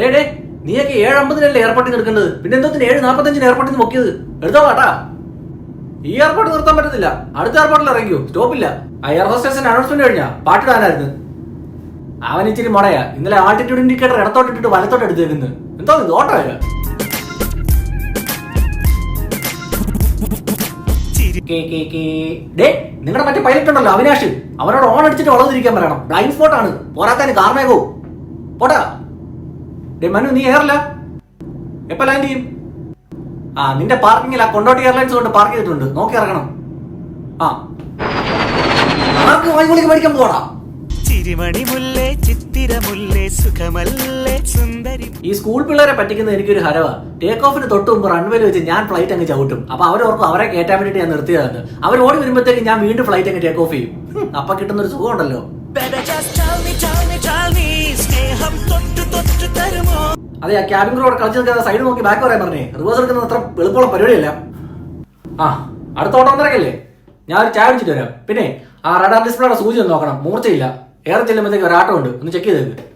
Day day നീയൊക്കെ ഏഴ് അമ്പതിനല്ലേ എയർപോർട്ടിൽ നിൽക്കുന്നത്? പിന്നെ എന്തോത്തിന് ഏഴ് നാൽപ്പത്തഞ്ചിന് എയർപോർട്ടിൽ നിന്ന് പൊക്കിയത്? എടുത്തോ കേട്ടാ ഈ എയർപോർട്ട് നിർത്താൻ പറ്റത്തില്ല. അടുത്ത എയർപോർട്ടിൽ ഇറങ്ങിയോ സ്റ്റോപ്പില്ല ആ എയർ ഹോസ്റ്റേഴ്സിന്റെ അനൗൺസ്മെന്റ് കഴിഞ്ഞാ. പാട്ടിടാനായിരുന്നു അവൻ ഇച്ചിരി മുടയാ. ഇന്നലെ ആൾട്ടിറ്റ്യൂഡ് ഇൻഡിക്കേറ്റർ ഇടത്തോട്ട് ഇട്ടിട്ട് വലത്തോട്ട് എടുത്തേക്കുന്നത് എന്തോ ഓട്ടോ ഡേ നിങ്ങളുടെ മറ്റേ പൈലറ്റ് ഉണ്ടല്ലോ അവിനാഷ്. അവനോട് ഓൺ അടിച്ചിട്ട് വളർന്നിരിക്കാൻ പറയണം. ബ്ലൈൻഡ് സ്പോട്ട് ആണ്. പോരാത്തതിന് കാർമേകോ പോട്ടാ ഡേ മനു നീ ഏറില്ല. എപ്പ ലാൻഡ് ചെയ്യും? ആ നിന്റെ പാർക്കിങ്ങിൽ ആ കൊണ്ടോട്ടി എയർലൈൻസ് കൊണ്ട് പാർക്ക് ചെയ്തിട്ടുണ്ട്. നോക്കി ഇറങ്ങണം. ആ. ആർക്ക് വാങ്ങിക്കൊള്ളിക്ക് മേടിക്കാൻ പോടാ സുഖമല്ലേ സുന്ദരി ഈ സ്കൂൾ പിള്ളേരെ പറ്റിക്കുന്ന എനിക്കൊരു ഹരവ. ടേക്ക് ഓഫിന് തൊട്ട് മുമ്പ് റൺവേയിൽ വെച്ച് ഞാൻ ഫ്ലൈറ്റ് അങ്ങ് ചവിട്ടും. അപ്പൊ അവരോർക്കും അവരെ കയറ്റാൻ വേണ്ടിട്ട് ഞാൻ നിർത്തിയതാണ്. അവർ ഓടി വരുമ്പോഴത്തേക്ക് ഞാൻ വീണ്ടും ഫ്ലൈറ്റ് അങ്ങ് ടേക്ക് ഓഫ് ചെയ്യും. അപ്പൊ കിട്ടുന്ന ഒരു സുഖം അതെ ആ ക്യാബിൻ ക്രൂ അവിടെ കളിച്ചു നിൽക്കാതെ സൈഡ് നോക്കി ബാക്ക് പറയാൻ പറഞ്ഞേ. റിവേഴ്സ് എടുക്കുന്നത് അത്ര എളുപ്പമുള്ള പരിപാടിയല്ല. ആ അടുത്ത ഓട്ടം ഒന്നരക്കല്ലേ ഞാൻ ഒരു ചായ വിളിച്ചിട്ട് വരാം. പിന്നെ ആ റഡാർ ഡിസ്പ്ലേയുടെ സൂചി ഒന്ന് നോക്കണം. മൂർച്ചയില്ല. ഏറെ ചെല്ലുമ്പോഴത്തേക്ക് ഒരാട്ടം ഉണ്ട് ഒന്ന് ചെക്ക് ചെയ്തേക്ക്.